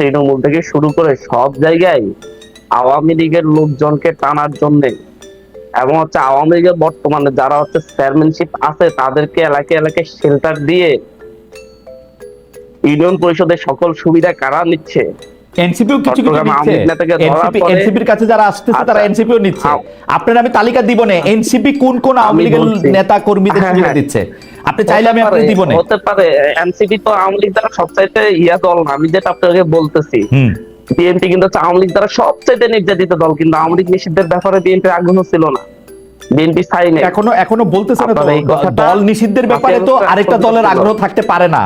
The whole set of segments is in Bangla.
তৃণমূল থেকে শুরু করে সব জায়গায় আওয়ামী লীগের লোকজনকে টানার জন্য এবং হচ্ছে আওয়ামী লীগের বর্তমানে যারা হচ্ছে চেয়ারম্যানশিপ আছে তাদেরকে এলাকায় এলাকায় শেল্টার দিয়ে ইউনিয়ন পরিষদের সকল সুবিধা কারা নিচ্ছে? এনসিপিও কিছু কিছু নিচ্ছে। লীগ নেতাকে ধরা এনসিপি পড়ে- এনসিপির কাছে যারা আসতেছে তারা আচ্ছা। এনসিপিও নিচ্ছে। আও- আপনার আমি তালিকা দিব না এনসিপি কোন কোন আওয়ামী লীগের নেতা কর্মীদের হ্যাঁ, সুবিধা হ্যাঁ। দিচ্ছে? আপনি চাইলে আমি হতে আপনি দিব না। হতে পারে। এনসিপি তো আওয়ামী লীগ দ্বারা সবচাইতে ইয়া দল না আমি যেটা আপনাকে বলতেছি। বিএনপি কিন্তু আওয়ামী লীগ দ্বারা সবচাইতে নির্যাতিত দল কিন্তু আওয়ামী লীগ নিষিদ্ধের ব্যাপারে বিএনপির আগ্রহ ছিল না। বিএনপি চাই নাই। এখনও এখনও বলতেছে না দল নিষিদ্ধের ব্যাপারে তো আরেকটা দলের আগ্রহ থাকতে পারে না।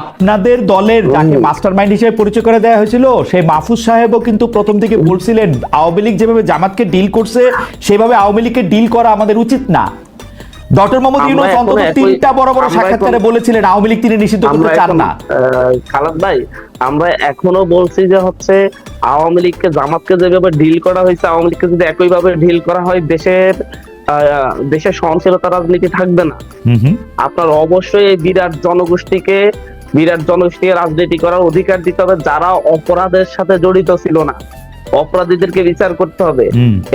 আপনাদের দলের যাকে হুম। মাস্টার মাইন্ড হিসেবে পরিচয় করে দেওয়া হয়েছিল সেই মাহফুজ সাহেবও কিন্তু প্রথম দিকে বলছিলেন আওয়ামী লীগ যেভাবে জামাতকে ডিল করছে সেভাবে আওয়ামী লীগকে ডিল করা আমাদের উচিত না। ডক্টর মোহাম্মদ ইউনুস অন্তত তিনটা বড় বড় সাক্ষাৎকারে বলেছিলেন আওয়ামী লীগ তিনি নিষিদ্ধ করতে চান না। খালাদ ভাই আমরা এখনও বলছি যে হচ্ছে আওয়ামী লীগকে জামাতকে যেভাবে ডিল করা হয়েছে আওয়ামী লীগকে যদি একইভাবে ডিল করা হয় দেশের দেশের সহনশীলতা রাজনীতি থাকবে না। আপনার অবশ্যই এই বিরাট জনগোষ্ঠীকে বিরাট জনগোষ্ঠীকে রাজনীতি করার অধিকার দিতে হবে যারা অপরাধের সাথে জড়িত ছিল না। অপরাধীদেরকে বিচার করতে হবে।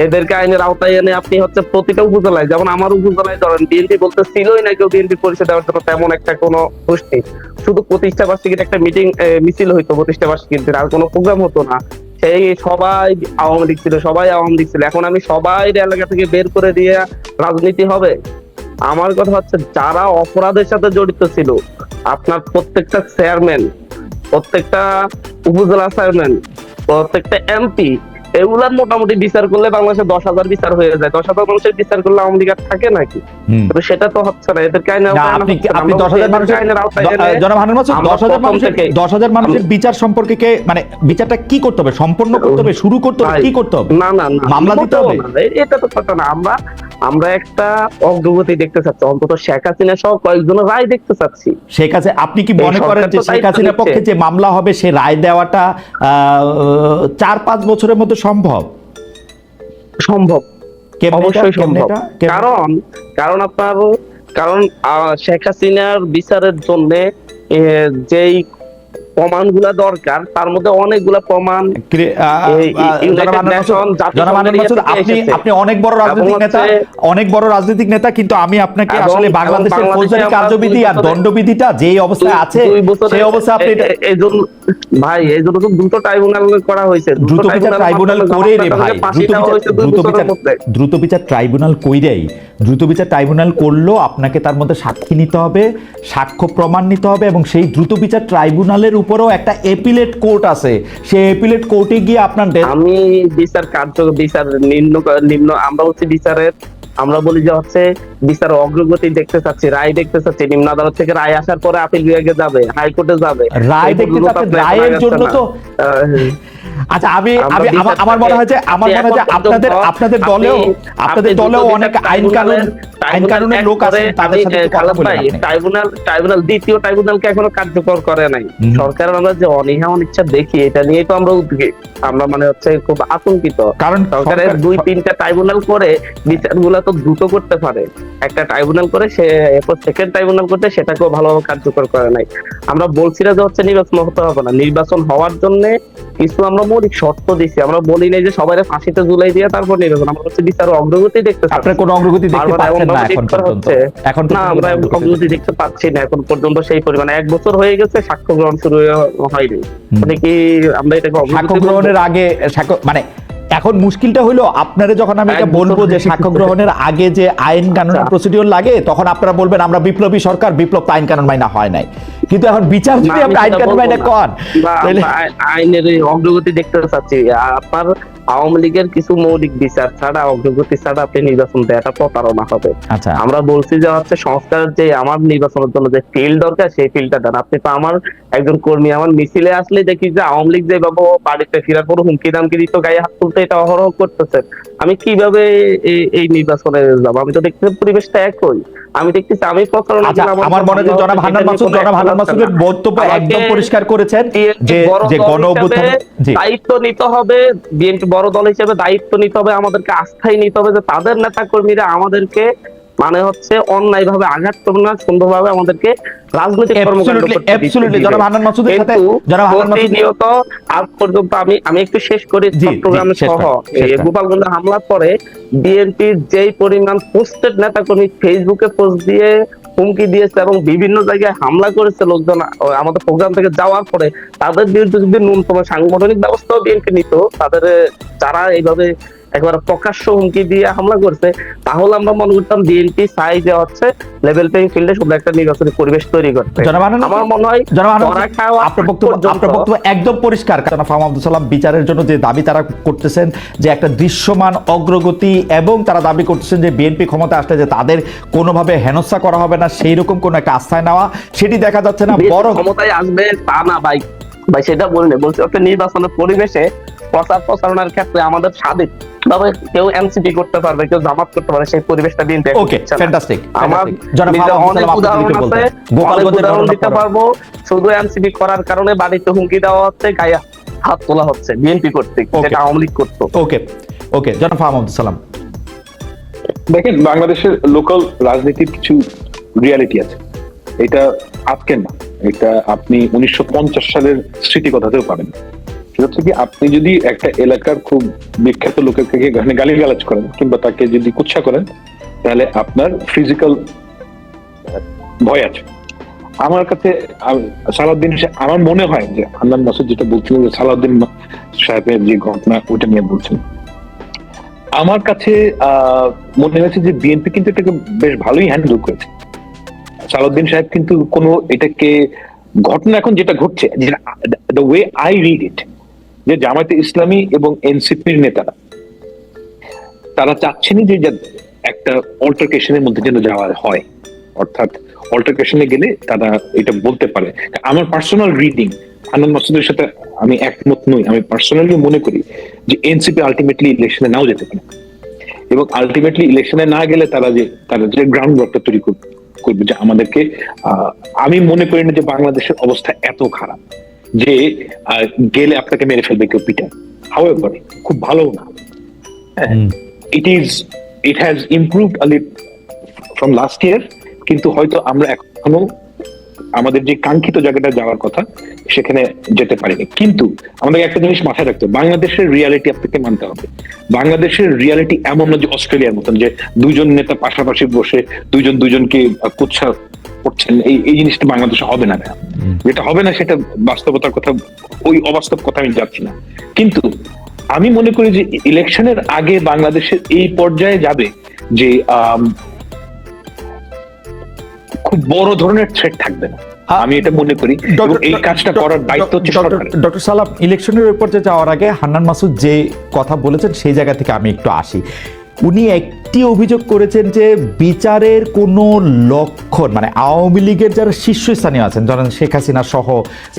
এদেরকে আইনের আওতায় এনে আপনি হচ্ছে প্রতিটা উপজেলায় যেমন আমার উপজেলায় ধরেন বিএনপি বলতে ছিলই না কেউ বিএনপি পরিচয় দেওয়ার জন্য তেমন একটা কোনো গোষ্ঠী। শুধু প্রতিষ্ঠা বার্ষিকীর একটা মিটিং মিছিল হইতো প্রতিষ্ঠা বার্ষিকীর দিন, আর কোনো প্রোগ্রাম হতো না। সেই সবাই আওয়ামী লীগ ছিল সবাই আওয়ামী লীগ ছিল। এখন আমি সবাই এলাকা থেকে বের করে দিয়ে রাজনীতি হবে। আমার কথা হচ্ছে যারা অপরাধের সাথে জড়িত ছিল আপনার প্রত্যেকটা চেয়ারম্যান প্রত্যেকটা উপজেলা চেয়ারম্যান প্রত্যেকটা এমপি এগুলার মোটামুটি বিচার করলে বাংলাদেশে দশ হাজার বিচার হয়ে যায়। দশ হাজার মানুষের বিচার করলে আওয়ামী লীগ থাকে নাকি? তবে সেটা তো হচ্ছে না এদের আইনের না আওতায় আনা আপনি দশ হাজার মানুষের জনাব হানুন মাসুদ দশ হাজার মানুষের দশ হাজার মানুষের বিচার সম্পর্কে মানে বিচারটা কি করতে হবে? সম্পন্ন করতে হবে? শুরু করতে হবে? কি করতে হবে? না না না মামলা দিতে হবে? এটা তো কথা না। আমরা আমরা একটা অগ্রগতি দেখতে চাচ্ছি। অন্তত শেখ হাসিনা সহ কয়েকজনের রায় দেখতে চাচ্ছি। শেখ হাসিনা আপনি কি মনে করেন যে শেখ হাসিনার পক্ষে যে মামলা হবে সে রায় দেওয়াটা চার পাঁচ বছরের মধ্যে সম্ভব? সম্ভব। অবশ্যই সম্ভব। কারণ কারণ আপনার কারণ শেখ হাসিনার বিচারের জন্য যেই প্রমাণগুলা দরকার তার মধ্যে অনেকগুলা প্রমাণ আপনি আপনি অনেক বড় রাজনৈতিক নেতা অনেক বড় রাজনৈতিক নেতা কিন্তু আমি আপনাকে আসলে বাংলাদেশের ফৌজদারি কার্যবিধি আর দণ্ডবিধিটা যেই অবস্থায় আছে সেই অবস্থায় আপনি ভাই এই জন্য তো দ্রুত ট্রাইব্যুনাল করা হয়েছে। দ্রুত বিচার ট্রাইব্যুনাল করে রে ভাই দ্রুত বিচার দ্রুত বিচার মধ্যে। দ্রুত বিচার ট্রাইব্যুনাল কইরাই। দ্রুত বিচার ট্রাইব্যুনাল করলেও আপনাকে তার মধ্যে সাক্ষী নিতে হবে সাক্ষ্য প্রমাণ নিতে হবে এবং সেই দ্রুত বিচার ট্রাইব্যুনালের উপরেও একটা এপিলেট কোর্ট আছে। সেই এপিলেট কোর্টে গিয়ে আপনার আমি বিচার কার্য বিচার নিম্ন নিম্ন আমরা হচ্ছে বিচারের আমরা বলি যে হচ্ছে বিচার অগ্রগতি দেখতে চাচ্ছি রায় দেখতে চাচ্ছি নিম্ন আদালত থেকে রায় আসার পরে আপিল বিভাগে যাবে হাইকোর্টে যাবে। রায় দেখতে রায়ের জন্য তো আচ্ছা আমি আমরা আমি আমার- মনে হয় যে আমার মনে হয় যে আপনাদের আপনাদের দলেও আপনাদের দলেও অনেক আইন কানুন আইন কানুনের লোক আছে তাদের সাথে কথা। ট্রাইব্যুনাল ট্রাইব্যুনাল দ্বিতীয় ট্রাইব্যুনালকে এখনও কার্যকর করে নাই। হুম। সরকারের আমরা যে অনীহা অনিচ্ছা দেখি এটা নিয়ে তো আমরা উদ্বেগ আমরা মানে হচ্ছে খুব আতঙ্কিত। কারণ সরকারের দুই তিনটা ট্রাইব্যুনাল করে বিচারগুলো তো দ্রুত করতে পারে। একটা ট্রাইব্যুনাল করে সে এরপর সেকেন্ড ট্রাইব্যুনাল করতে সেটাকেও ভালোভাবে কার্যকর করে নাই। আমরা বলছি না যে হচ্ছে নির্বাচন হতে হবে না। নির্বাচন হওয়ার জন্য কিছু আমরা মৌলিক শর্ত দিছি। আমরা বলি নাই যে সবাই ফাঁসিতে জুলাই দিয়ে তারপর নির্বাচন আমরা হচ্ছে বিচার অগ্রগতি দেখতে। আপনার কোনো অগ্রগতি দেখতে পাচ্ছেন না এখন পর্যন্ত? হচ্ছে। এখন না আমরা অগ্রগতি দেখতে পাচ্ছি না। এখন পর্যন্ত সেই পরিমাণে এক বছর হয়ে গেছে সাক্ষ্য গ্রহণ শুরু হয়নি। মানে কি আমরা এটাকে সাক্ষ্য গ্রহণের আগে মানে এখন মুশকিলটা হলো আপনারা যখন আমি এটা বলব যে সাক্ষ্য গ্রহণের আগে যে আইন কানুন আচ্ছা। প্রসিডিওর লাগে তখন আপনারা বলবেন আমরা বিপ্লবী সরকার বিপ্লব আইন কানুন মাইনা হয় নাই কিন্তু এখন বিচার যদি আমি আমরা আইন কানুন মাইনা। কন আইনের অগ্রগতি দেখতে চাচ্ছি আপনার আওয়ামী লীগের কিছু মৌলিক বিচার ছাড়া অগ্রগতি ছাড়া আপনি নির্বাচন দেওয়াটা প্রতারণা হবে। আচ্ছা। আমরা বলছি যে হচ্ছে সংস্কারের যে আমার নির্বাচনের জন্য যে ফিল্ড দরকার সেই ফিল্ডটা দেন। আপনি তো আমার একজন কর্মী আমার মিছিলে আসলে দেখি যে আওয়ামী লীগ যে বাবু বাড়িতে ফিরার পর হুমকি দামকি দিত গায়ে হাত তুলতে এটা অহরহ করতেছে। আমি কীভাবে এই- নির্বাচনে যাব? আমি তো দেখতেছি পরিবেশটা একই। আমি দেখতেছি আমি প্রতারণা আচ্ছা আমার মনে হয় জনাব হান্নান মাসুদ জনাব হান্নান মাসুদের বক্তব্য একদম পরিষ্কার করেছেন যে যে গণ দায়িত্ব নিতে হবে বিএনপি বড় দল হিসেবে দায়িত্ব নিতে হবে আমাদেরকে আস্থায় নিতে হবে যে তাদের নেতা কর্মীরা আমাদেরকে মানে হচ্ছে অন্যায় ভাবে আঘাত করবে না সুন্দরভাবে আমাদেরকে রাজনৈতিক কর্মকাণ্ড প্রতিনিয়ত আজ পর্যন্ত আমি আমি একটু শেষ করি চট্টগ্রামে সহ। গোপালগঞ্জে হামলার পরে বিএনপির যেই পরিমাণ পোস্টেড নেতাকর্মী ফেসবুকে পোস্ট দিয়ে হুমকি দিয়েছে এবং বিভিন্ন জায়গায় হামলা করেছে লোকজন আমাদের প্রোগ্রাম থেকে যাওয়ার পরে তাদের বিরুদ্ধে যদি ন্যূনতম সাংগঠনিক ব্যবস্থাও বিএনপি নিত তাদের যারা এইভাবে একবারে প্রকাশ্য হুমকি দিয়ে হামলা করছে তাহলে আমরা মনে করতাম বিএনপি চাই যে হচ্ছে লেভেল প্লেইং ফিল্ডে শুধু একটা নির্বাচনী পরিবেশ তৈরি করতে আমার মনে হয় আপনার বক্তব্য আপনার বক্তব্য একদম পরিষ্কার। কারণ ফার্ম আব্দুল সালাম বিচারের জন্য যে দাবি তারা করতেছেন যে একটা দৃশ্যমান অগ্রগতি এবং তারা দাবি করতেছেন যে বিএনপি ক্ষমতা আসলে যে তাদের কোনোভাবে হেনস্থা করা হবে না সেই রকম কোনো একটা আস্থায় নেওয়া সেটি দেখা যাচ্ছে না বড় ক্ষমতায় আসবে তা না ভাই। ভাই সেটা বলিনি বলছি একটা নির্বাচনের পরিবেশে প্রচার প্রচারণার ক্ষেত্রে আমাদের স্বাধীন। তবে কেউ করতে পারবে কেউ জামাত করতে পারবে সেই পরিবেশটা এখন ওকে ফ্যান্টাস্টিক আমার অনেক উদাহরণ আছে। গোপালগঞ্জের উদাহরণ দিতে পারব। শুধু করার কারণে বাড়িতে হুমকি দেওয়া হচ্ছে গায়ে হাত তোলা হচ্ছে বিএনপি কর্তৃক যেটা আওয়ামী লীগ করতো। ওকে ওকে জনাব সালাম। দেখেন বাংলাদেশের লোকাল রাজনীতির কিছু রিয়ালিটি আছে। এটা আজকের না এটা আপনি উনিশশো পঞ্চাশ সালের স্মৃতি কথাতেও পাবেন। সেটা হচ্ছে কি, আপনি যদি একটা এলাকার খুব বিখ্যাত লোকের থেকে গালি গালাজ করেন কিংবা তাকে যদি কুৎসা করেন, তাহলে আপনার ফিজিক্যাল ভয় আছে। আমার কাছে সালাউদ্দিন আমার মনে হয় যে হান্নান মাসুদ যেটা বলছিলেন যে সালাউদ্দিন সাহেবের যে ঘটনা, ওইটা নিয়ে বলছেন। আমার কাছে মনে হয়েছে যে বিএনপি কিন্তু এটাকে বেশ ভালোই হ্যান্ডেল করেছে। সালাউদ্দিন সাহেব কিন্তু কোনো এটাকে, ঘটনা এখন যেটা ঘটছে the way I read it যে জামায়াতে ইসলামী এবং এনসিপির নেতারা, তারা চাচ্ছেনই যে একটা অল্টারকেশনের মধ্যে যেন যাওয়া হয়। অর্থাৎ অল্টারকেশনে গেলে তারা এটা বলতে পারে। আমার পার্সোনাল রিডিং আনন্দ মাসুদের সাথে আমি একমত নই। আমি পার্সোনালি মনে করি যে এনসিপি আলটিমেটলি ইলেকশনে নাও যেতে পারে। এবং আলটিমেটলি ইলেকশনে না গেলে তারা যে তারা যে গ্রাউন্ড ওয়ার্কটা তৈরি করবে, যে আমাদেরকে আমি মনে করি না যে বাংলাদেশের অবস্থা এত খারাপ। যে আহ, গেলে আপনাকে মেরে ফেলবে কেউ পিটার। হাওয়েভার খুব ভালো না। It is it has improve really from last year কিন্তু হয়তো আমরা এখনও আমাদের যে কাঙ্ক্ষিত জায়গাটা যাওয়ার কথা সেখানে যেতে পারিনি। কিন্তু আমাদের একটা জিনিস মাথায় রাখতে হবে, বাংলাদেশের রিয়ালিটি আপনাকে মানতে হবে। বাংলাদেশের রিয়ালিটি এমন না যে অস্ট্রেলিয়ার মতন যে দুজন নেতা পাশাপাশি বসে দুজন দুজনকে কুৎসা করছেন এই এই জিনিসটা বাংলাদেশে হবে না। যেটা হবে না সেটা বাস্তবতার কথা ওই অবাস্তব কথা আমি যাচ্ছি না। কিন্তু আমি মনে করি যে ইলেকশনের আগে বাংলাদেশের এই পর্যায়ে যাবে যে খুব বড় ধরনের থ্রেট থাকবে না। আমি এটা মনে করি। এই কাজটা করার দায়িত্ব হচ্ছে সরকারের। ডক্টর সালাম ইলেকশনের উপর যে যাওয়ার আগে হান্নান মাসুদ যে কথা বলেছেন সেই জায়গা থেকে আমি একটু আসি। উনি একটি অভিযোগ করেছেন যে বিচারের কোনো লক্ষণ মানে আওয়ামী লীগের যারা শীর্ষস্থানীয় আছেন ধরেন শেখ হাসিনা সহ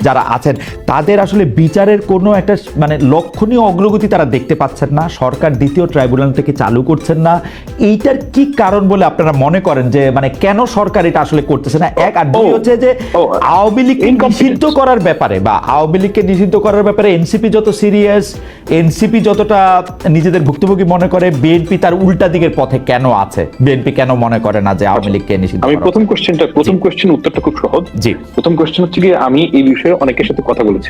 যারা আছেন তাদের আসলে বিচারের কোনো একটা মানে লক্ষণীয় অগ্রগতি তারা দেখতে পাচ্ছেন না। সরকার দ্বিতীয় ট্রাইব্যুনালটাকে চালু করছেন না। এইটার কি কারণ বলে আপনারা মনে করেন যে মানে কেন সরকার এটা আসলে করতেছে না? এক আর দুই হচ্ছে যে আওয়ামী লীগকে. নিষিদ্ধ করার ব্যাপারে বা আওয়ামী লীগকে নিষিদ্ধ করার ব্যাপারে এনসিপি যত সিরিয়াস এনসিপি যতটা নিজেদের ভুক্তভোগী মনে করে বিএনপি তার উল্টা দিকের পথে কেন আছে? বিএনপি কেন মনে করে না যে আওয়ামী লীগকে নিষিদ্ধ আমি প্রথম কোশ্চেনটা প্রথম কোশ্চেন উত্তরটা খুব সহজ। জি। প্রথম কোশ্চেন হচ্ছে গিয়ে আমি এই বিষয়ে অনেকের সাথে কথা বলেছি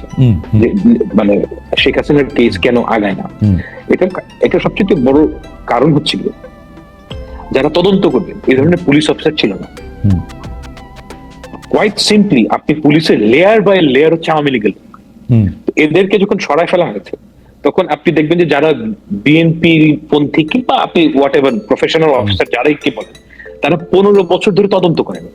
যে মানে শেখ হাসিনার কেস কেন আগায় না? এটা এটা সবচেয়ে বড় কারণ হচ্ছে গিয়ে যারা তদন্ত করবে এই ধরনের পুলিশ অফিসার ছিল না। কোয়াইট সিম্পলি আপনি পুলিশের লেয়ার বাই লেয়ার হচ্ছে আওয়ামী লীগের এদেরকে যখন সরায় ফেলা হয়েছে তখন আপনি দেখবেন যে যারা বিএনপি পন্থী কিংবা আপনি হোয়াট এভার প্রফেশনাল অফিসার যারাই কি বলেন তারা পনেরো বছর ধরে তদন্ত করেন।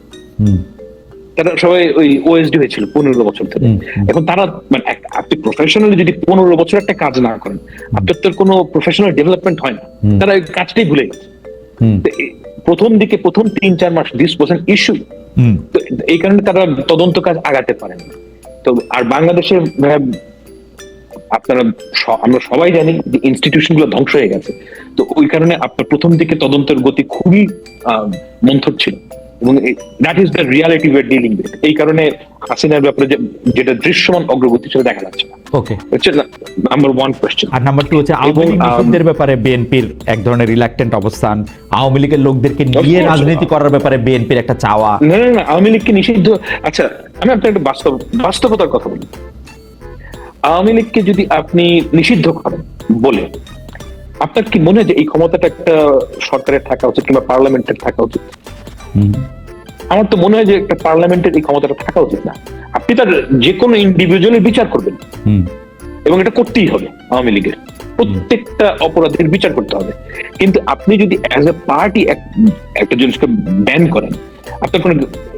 তারা সবাই ওই ওএসডি হয়েছিল পনেরো বছর ধরে। এখন তারা মানে আপনি প্রফেশনালি যদি পনেরো বছর একটা কাজ না করেন আপনার তো কোনো প্রফেশনাল ডেভেলপমেন্ট হয় না। তারা ওই কাজটাই ভুলে গেছে। প্রথম দিকে প্রথম তিন চার মাস দিস বসেন ইস্যু এই কারণে তারা তদন্ত কাজ আগাতে পারেন। তো আর বাংলাদেশের ভাইয়া, আপনারা আমরা সবাই জানি যে ইনস্টিটিউশনগুলো ধ্বংস হয়ে গেছে। তো ওই কারণে আপনার প্রথম দিকে তদন্তের গতি খুবই মন্থর ছিল। এবং দ্যাট ইজ দ্য রিয়ালিটি আর ডিলিং উইথ এই কারণে হাসিনার ব্যাপারে যেটা দৃশ্যমান অগ্রগতি সেটা দেখা যাচ্ছে না। ওকে হচ্ছে নাম্বার ওয়ান কোয়েশ্চেন আর নাম্বার টু হচ্ছে আওয়ামী এবং, লীগ আম, ব্যাপারে বিএনপির এক ধরনের রিল্যাক্টেন্ট অবস্থান আওয়ামী লীগের লোকদেরকে নিয়ে রাজনীতি করার ব্যাপারে বিএনপির একটা চাওয়া। না না আওয়ামী লীগকে নিষিদ্ধ আচ্ছা আমি আপনার একটা বাস্তব বাস্তবতার কথা বলি। আওয়ামী লীগকে যদি আপনি নিষিদ্ধ করেন বলে আপনার কি মনে হয় যে এই ক্ষমতাটা একটা সরকারের থাকা উচিত কিংবা পার্লামেন্টের থাকা উচিত? আমার তো মনে হয় যে একটা পার্লামেন্টের এই ক্ষমতাটা থাকা উচিত না। আপনি তার যে কোনো ইন্ডিভিজুয়ালের বিচার করবেন। এবং এটা করতেই হবে আওয়ামী লীগের। প্রত্যেকটা অপরাধের বিচার করতে হবে। কিন্তু আপনি যদি অ্যাজ এ পার্টি একটা জিনিসকে ব্যান করেন আপনার কোনো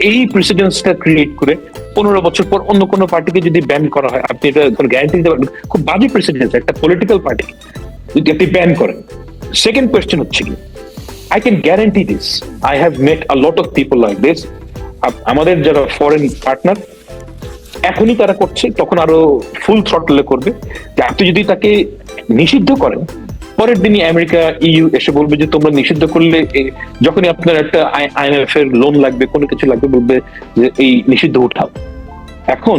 এই প্রেসিডেন্সটা ক্রিয়েট করে পনেরো বছর পর অন্য কোনো পার্টিকে যদি ব্যান করা হয়, আপনি এটা কোনো গ্যারান্টি দিতে পারবেন? খুব বাজে প্রেসিডেন্স একটা পলিটিক্যাল পার্টি যদি আপনি ব্যান করেন। সেকেন্ড কোয়েশ্চেন হচ্ছে কি I can guarantee this I have met a lot of people like this আমাদের যারা ফরেন পার্টনার এখনই তারা করছে, তখন আরও ফুল থ্রটলে করবে। আপনি যদি তাকে নিষিদ্ধ করেন পরের দিনই আমেরিকা ইউ এসে বলবে যে তোমরা নিষিদ্ধ করলে যখনই আপনার একটা আইএমএফ এর লোন লাগবে কোনো কিছু লাগবে বলবে যে এই নিষিদ্ধ উঠাও এখন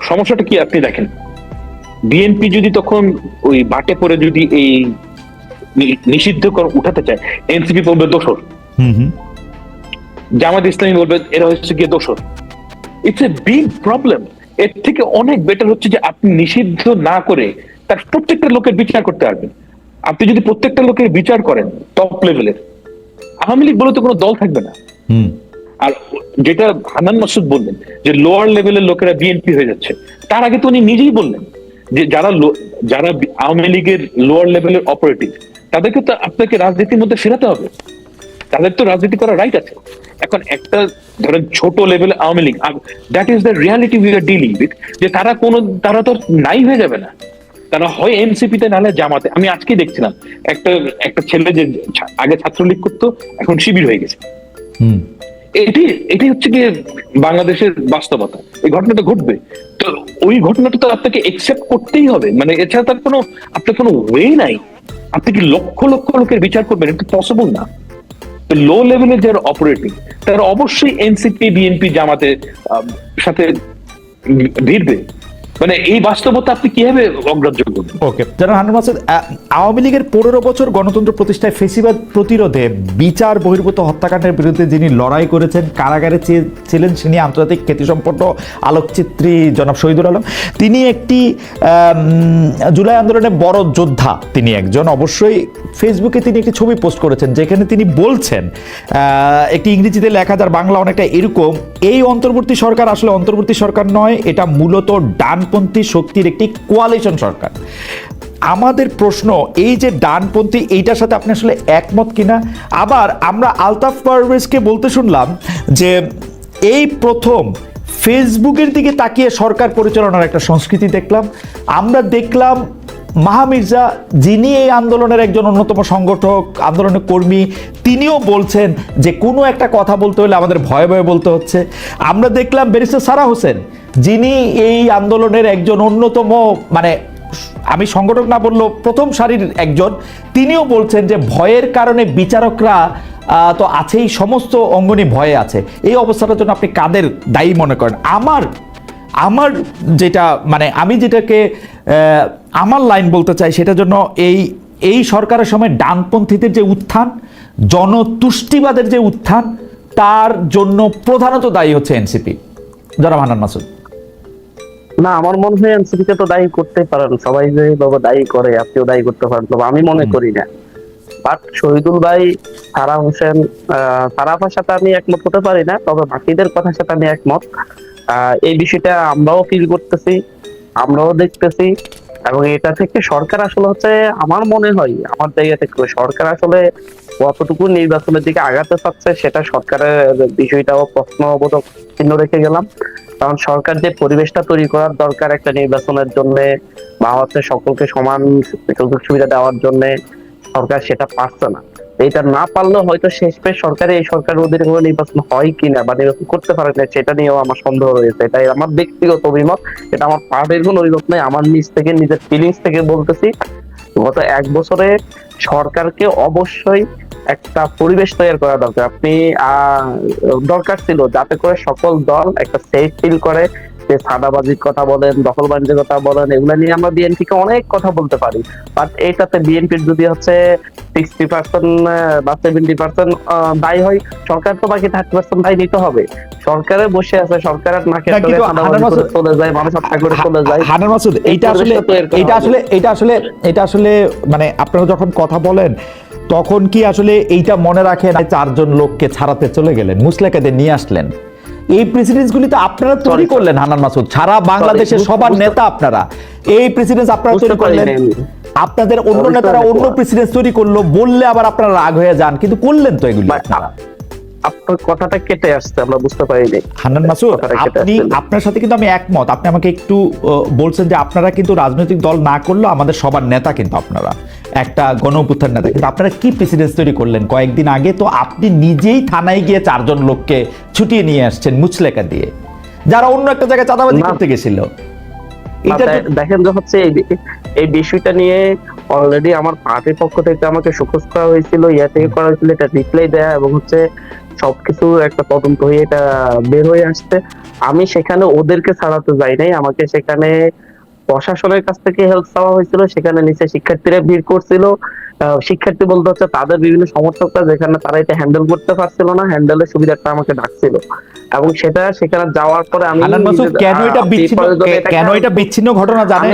সমস্যাটা কি আপনি দেখেন? বিএনপি যদি তখন ওই বাটে পরে যদি এই নিষিদ্ধ উঠাতে চায় এনসিপি বলবে দোষর। হুম হুম। জামাত ইসলামী বলবে এরা হচ্ছে গিয়ে দোষর। ইটস এ বিগ প্রবলেম এর থেকে অনেক বেটার হচ্ছে যে আপনি নিষিদ্ধ না করে তার প্রত্যেকটা লোকের বিচার করতে পারবেন। আপনি যদি প্রত্যেকটা লোকের বিচার করেন টপ লেভেলের আওয়ামী লীগ বলে তো কোনো দল থাকবে না। আর যেটা হানান মাসুদ বললেন যে লোয়ার লেভেলের লোকেরা বিএনপি হয়ে যাচ্ছে তার আগে তো উনি নিজেই বললেন যে যারা যারা আওয়ামী লীগের লোয়ার লেভেলের অপারেটিভ তাদেরকে তো আপনাকে রাজনীতির মধ্যে ফেরাতে হবে। তাদের তো রাজনীতি করার রাইট আছে। এখন একটা ধরেন ছোট level Awami League that is the reality we are dealing with যে তারা কোনো তারা তো নাই হয়ে যাবে না। তারা হয় এনসিপি তে নাহলে জামাতে। আমি আজকে দেখছিলাম একটা একটা ছেলে যে আগে ছাত্রলীগ করতো এখন শিবির হয়ে গেছে। এটি এটি হচ্ছে গিয়ে বাংলাদেশের বাস্তবতা। এই ঘটনাটা ঘটবে। তো ওই ঘটনাটা তো আপনাকে একসেপ্ট করতেই হবে। মানে এছাড়া তার কোনো আপনার কোনো ওয়ে নাই। আপনি কি লক্ষ লক্ষ লোকের বিচার করবেন? এটা পসিবল না। তো লো লেভেলের যারা অপারেটিং তারা অবশ্যই এনসিপি বিএনপি জামাতে সাথে ভিড়বে মানে এই বাস্তবতা আপনি কীভাবে অগ্রাহ্য করবেন? ওকে যারা হান্ড্রেড মাসুদ আওয়ামী লীগের পনেরো বছর গণতন্ত্র প্রতিষ্ঠায় ফেসিবাদ প্রতিরোধে বিচার বহির্ভূত হত্যাকাণ্ডের বিরুদ্ধে যিনি লড়াই করেছেন, কারাগারে ছিলেন তিনি আন্তর্জাতিক খ্যাতিসম্পন্ন আলোকচিত্রী জনাব শহীদুল আলম। তিনি একটি জুলাই আন্দোলনের বড় যোদ্ধা তিনি একজন। অবশ্যই ফেসবুকে তিনি একটি ছবি পোস্ট করেছেন, যেখানে তিনি বলছেন একটি ইংরেজিতে লেখা, যার বাংলা অনেকটা এরকম এই অন্তর্বর্তী সরকার আসলে অন্তর্বর্তী সরকার নয়, এটা মূলত ডানপন্থী শক্তির একটি কোয়ালিশন সরকার। আমাদের প্রশ্ন, এই যে ডানপন্থী, এইটার সাথে আপনি আসলে একমত কিনা? আবার আমরা আলতাফ পারভেজকে বলতে শুনলাম যে এই প্রথম ফেসবুকের দিকে তাকিয়ে সরকার পরিচালনার একটা সংস্কৃতি দেখলাম। আমরা দেখলাম মাহা মির্জা যিনি এই আন্দোলনের একজন অন্যতম সংগঠক, আন্দোলনের কর্মী, তিনিও বলছেন যে কোনো একটা কথা বলতে হলে আমাদের ভয়ে ভয়ে বলতে হচ্ছে। আমরা দেখলাম ব্যারিস্টার সারা হোসেন, যিনি এই আন্দোলনের একজন অন্যতম মানে আমি সংগঠক না বললেও প্রথম সারির একজন, তিনিও বলছেন যে ভয়ের কারণে বিচারকরা তো আছেই, সমস্ত অঙ্গনই ভয়ে আছে। এই অবস্থাটার জন্য আপনি কাদের দায়ী মনে করেন? আমার আমার যেটা মানে আমি যেটাকে আমার লাইন বলতে চাই সেটার জন্য এই এই সরকারের সময় ডানপন্থীদের যে উত্থান জনতুষ্টিবাদের যে উত্থান তার জন্য প্রধানত দায়ী হচ্ছে এনসিপি। যারা মানান মাসুদ। না আমার মনে হয় এনসিপি কে তো দায়ী করতে পারেন। সবাই যে বাবা দায়ী করে আপনিও দায়ী করতে পারেন তবে আমি মনে করি না। বাট শহীদুল ভাই সারা হোসেন আহ, সারা সাথে আমি একমত হতে পারি না তবে বাকিদের কথার সাথে আমি একমত। এই বিষয়টা আমরাও ফিল করতেছি। আমরাও দেখতেছি এবং এটা থেকে সরকার আসলে হচ্ছে, আমার মনে হয়, আমার জায়গা থেকে সরকার আসলে কতটুকু নির্বাচনের দিকে আগাতে চাচ্ছে সেটা সরকারের বিষয়টাও প্রশ্নবোধক চিহ্ন রেখে গেলাম। কারণ সরকার যে পরিবেশটা তৈরি করার দরকার একটা নির্বাচনের জন্য বা হচ্ছে সকলকে সমান সুযোগ সুবিধা দেওয়ার জন্য সরকার সেটা পারছে না। এটা না পারলেও হয়তো শেষ পেশ সরকারে এই সরকারের অধীনে কোনো নির্বাচন হয় কিনা বা নির্বাচন করতে পারে না সেটা নিয়েও আমার সন্দেহ রয়েছে। এটাই আমার ব্যক্তিগত অভিমত। এটা আমার পার্টির কোনো অভিমত নেই আমার নিজ থেকে নিজের ফিলিংস থেকে বলতেছি। গত এক বছরে সরকারকে অবশ্যই একটা পরিবেশ তৈরি করা দরকার। আপনি আহ, দরকার ছিল যাতে করে সকল দল একটা সেফ ফিল করে যে সাদাবাজির কথা বলেন দখলবাজির কথা বলেন এগুলো নিয়ে আমরা বিএনপি কে অনেক কথা বলতে পারি। বাট এইটাতে বিএনপির যদি হচ্ছে সিক্সটি পার্সেন্ট বা সেভেন্টি পার্সেন্ট দায়ী হয় সরকার তো বাকি থার্টি পার্সেন্ট দায়ী নিতে হবে। সরকারে বসে আছে নাকে চলে যায় মানুষ হত্যা করে চলে যায়। মাসুদ এইটা আসলে এটা আসলে এটা আসলে এটা আসলে মানে আপনারা যখন কথা বলেন তখন কি আসলে এইটা মনে রাখেন চারজন লোককে ছাড়াতে চলে গেলেন মুসলেকাদের নিয়ে আসলেন? এই প্রেসিডেন্স গুলি তো আপনারা তৈরি করলেন হানান মাসুদ সারা বাংলাদেশের সবার নেতা আপনারা এই প্রেসিডেন্স আপনারা তৈরি করলেন। আপনাদের অন্য নেতারা অন্য। প্রেসিডেন্স তৈরি করল বললে আবার আপনারা রাগ হয়ে যান কিন্তু করলেন তো এগুলি আপনারা আপনার কথাটা কেটে আসছে আমরা বুঝতে পারিনি। হান্নান মাসুদ আপনি আপনার সাথে কিন্তু আমি একমত। আপনি আমাকে একটু বলছেন যে আপনারা কিন্তু রাজনৈতিক দল না করলেও আমাদের সবার নেতা কিন্তু আপনারা। একটা গণ অভ্যুত্থান নেতা। কিন্তু আপনারা কি প্রেসিডেন্স তৈরি করলেন? কয়েকদিন আগে তো আপনি নিজেই থানায় গিয়ে চারজন লোককে ছুটিয়ে নিয়ে আসছেন মুচলেকা দিয়ে। যারা অন্য একটা জায়গায় চাঁদাবাজি করতে গেছিল। দেখেন যে হচ্ছে এই বিষয়টা নিয়ে অলরেডি আমার পার্টির পক্ষ থেকে আমাকে সুখোজ করা হয়েছিল ইয়া থেকে করা হয়েছিল এটা রিপ্লাই দেয়া এবং হচ্ছে সবকিছু একটা তদন্ত হয়ে এটা বের হয়ে আসছে। আমি সেখানে ওদেরকে ছাড়াতে যাই নাই। আমাকে সেখানে প্রশাসনের কাছ থেকে হেল্প চাওয়া হয়েছিল। সেখানে নিচে শিক্ষার্থীরা ভিড় করছিল। শিক্ষার্থী বলতে হচ্ছে তাদের বিভিন্ন সমর্থকরা যেখানে তারা এটা হ্যান্ডেল করতে পারছিল না। হ্যান্ডেলের সুবিধাটা আমাকে ডাকছিল। এবং সেটা সেখানে যাওয়ার পরে আমি কেন এটা বিচ্ছিন্ন কেন এটা বিচ্ছিন্ন ঘটনা জানেন?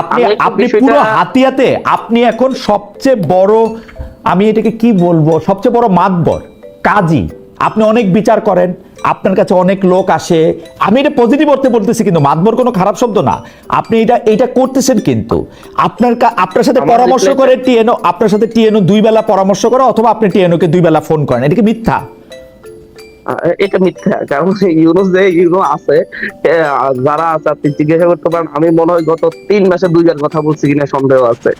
আপনি আপনি পুরো হাতিয়াতে আপনি এখন সবচেয়ে বড় আমি এটাকে কি বলব? সবচেয়ে বড় মাতবর কাজী। আপনি অনেক বিচার করেন আপনার কাছে অনেক লোক আসে। আমি এটা পজিটিভ অর্থে বলতেছি কিন্তু মাতবর কোনো খারাপ শব্দ না। আপনি এটা এটা করতেছেন কিন্তু। আপনার আপনার সাথে পরামর্শ করে টিএনও আপনার সাথে টিএনও দুই বেলা পরামর্শ করে অথবা আপনি টিএনওকে দুই বেলা ফোন করেন। এটা কি মিথ্যা? এটা মিথ্যা। কারণ ইউনুস যে ইউনো আছে যারা আছে আপনি জিজ্ঞাসা করতে পারেন আমি মনে হয় গত তিন মাসে দুইবার কথা বলছি কিনা সন্দেহ আছে।